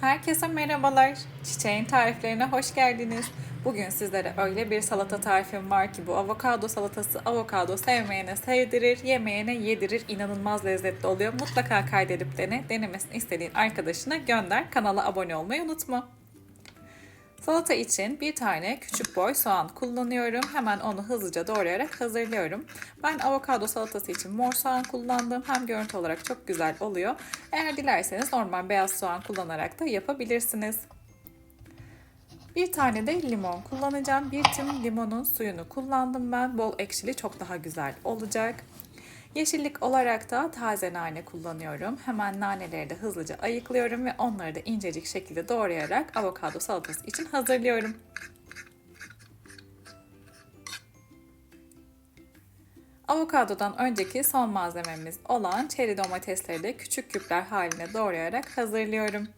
Herkese merhabalar. Çiçeğin tariflerine hoş geldiniz. Bugün sizlere öyle bir salata tarifim var ki bu avokado salatası avokado sevmeyene sevdirir, yemeyene yedirir. İnanılmaz lezzetli oluyor. Mutlaka kaydedip dene. Denemesini istediğin arkadaşına gönder. Kanala abone olmayı unutma. Salata için bir tane küçük boy soğan kullanıyorum. Hemen onu hızlıca doğrayarak hazırlıyorum. Ben avokado salatası için mor soğan kullandım. Hem görüntü olarak çok güzel oluyor. Eğer dilerseniz normal beyaz soğan kullanarak da yapabilirsiniz. Bir tane de limon kullanacağım. Bir tüm limonun suyunu kullandım ben. Bol ekşili çok daha güzel olacak. Yeşillik olarak da taze nane kullanıyorum. Hemen naneleri de hızlıca ayıklıyorum ve onları da incecik şekilde doğrayarak avokado salatası için hazırlıyorum. Avokadodan önceki son malzememiz olan çeri domatesleri de küçük küpler haline doğrayarak hazırlıyorum.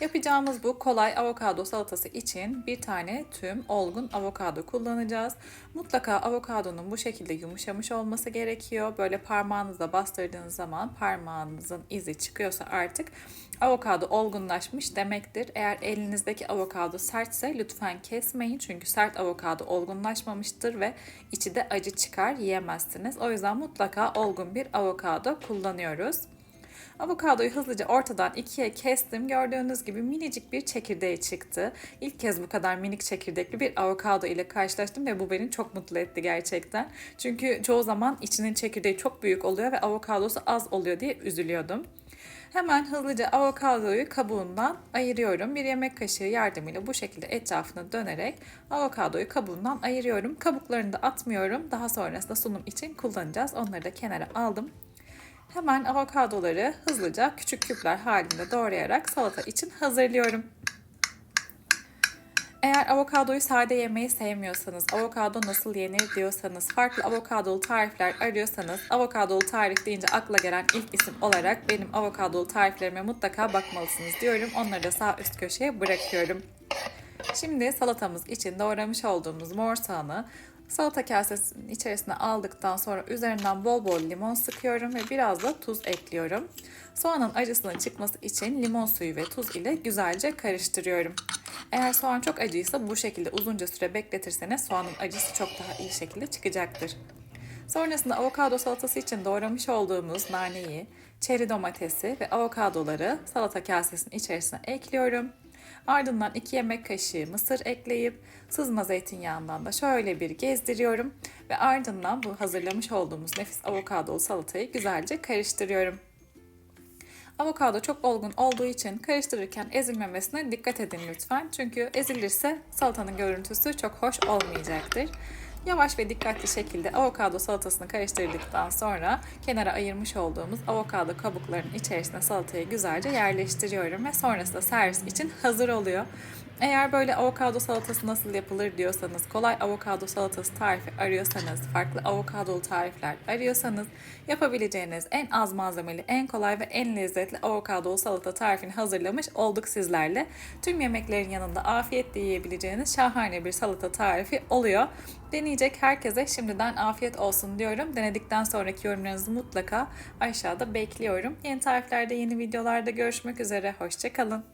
Yapacağımız bu kolay avokado salatası için bir tane tüm olgun avokado kullanacağız. Mutlaka avokadonun bu şekilde yumuşamış olması gerekiyor. Böyle parmağınızla bastırdığınız zaman parmağınızın izi çıkıyorsa artık avokado olgunlaşmış demektir. Eğer elinizdeki avokado sertse lütfen kesmeyin. Çünkü sert avokado olgunlaşmamıştır ve içi de acı çıkar yiyemezsiniz. O yüzden mutlaka olgun bir avokado kullanıyoruz. Avokadoyu hızlıca ortadan ikiye kestim. Gördüğünüz gibi minicik bir çekirdeği çıktı. İlk kez bu kadar minik çekirdekli bir avokado ile karşılaştım ve bu beni çok mutlu etti gerçekten. Çünkü çoğu zaman içinin çekirdeği çok büyük oluyor ve avokadosu az oluyor diye üzülüyordum. Hemen hızlıca avokadoyu kabuğundan ayırıyorum. Bir yemek kaşığı yardımıyla bu şekilde etrafını dönerek avokadoyu kabuğundan ayırıyorum. Kabuklarını da atmıyorum. Daha sonrasında sunum için kullanacağız. Onları da kenara aldım. Hemen avokadoları hızlıca küçük küpler halinde doğrayarak salata için hazırlıyorum. Eğer avokadoyu sade yemeyi sevmiyorsanız, avokado nasıl yenir diyorsanız, farklı avokadolu tarifler arıyorsanız, avokadolu tarif deyince akla gelen ilk isim olarak benim avokadolu tariflerime mutlaka bakmalısınız diyorum. Onları da sağ üst köşeye bırakıyorum. Şimdi salatamız için doğramış olduğumuz mor soğanı salata kasesinin içerisine aldıktan sonra üzerinden bol bol limon sıkıyorum ve biraz da tuz ekliyorum. Soğanın acısının çıkması için limon suyu ve tuz ile güzelce karıştırıyorum. Eğer soğan çok acıysa bu şekilde uzunca süre bekletirseniz soğanın acısı çok daha iyi şekilde çıkacaktır. Sonrasında avokado salatası için doğramış olduğumuz naneyi, çeri domatesi ve avokadoları salata kasesinin içerisine ekliyorum. Ardından 2 yemek kaşığı mısır ekleyip sızma zeytinyağından da şöyle bir gezdiriyorum ve ardından bu hazırlamış olduğumuz nefis avokadolu salatayı güzelce karıştırıyorum. Avokado çok olgun olduğu için karıştırırken ezilmemesine dikkat edin lütfen. Çünkü ezilirse salatanın görüntüsü çok hoş olmayacaktır. Yavaş ve dikkatli şekilde avokado salatasını karıştırdıktan sonra kenara ayırmış olduğumuz avokado kabuklarının içerisine salatayı güzelce yerleştiriyorum ve sonrasında servis için hazır oluyor. Eğer böyle avokado salatası nasıl yapılır diyorsanız, kolay avokado salatası tarifi arıyorsanız, farklı avokadolu tarifler arıyorsanız yapabileceğiniz en az malzemeli, en kolay ve en lezzetli avokadolu salata tarifini hazırlamış olduk sizlerle. Tüm yemeklerin yanında afiyetle yiyebileceğiniz şahane bir salata tarifi oluyor. Deneyecek herkese şimdiden afiyet olsun diyorum. Denedikten sonraki yorumlarınızı mutlaka aşağıda bekliyorum. Yeni tariflerde, yeni videolarda görüşmek üzere. Hoşçakalın.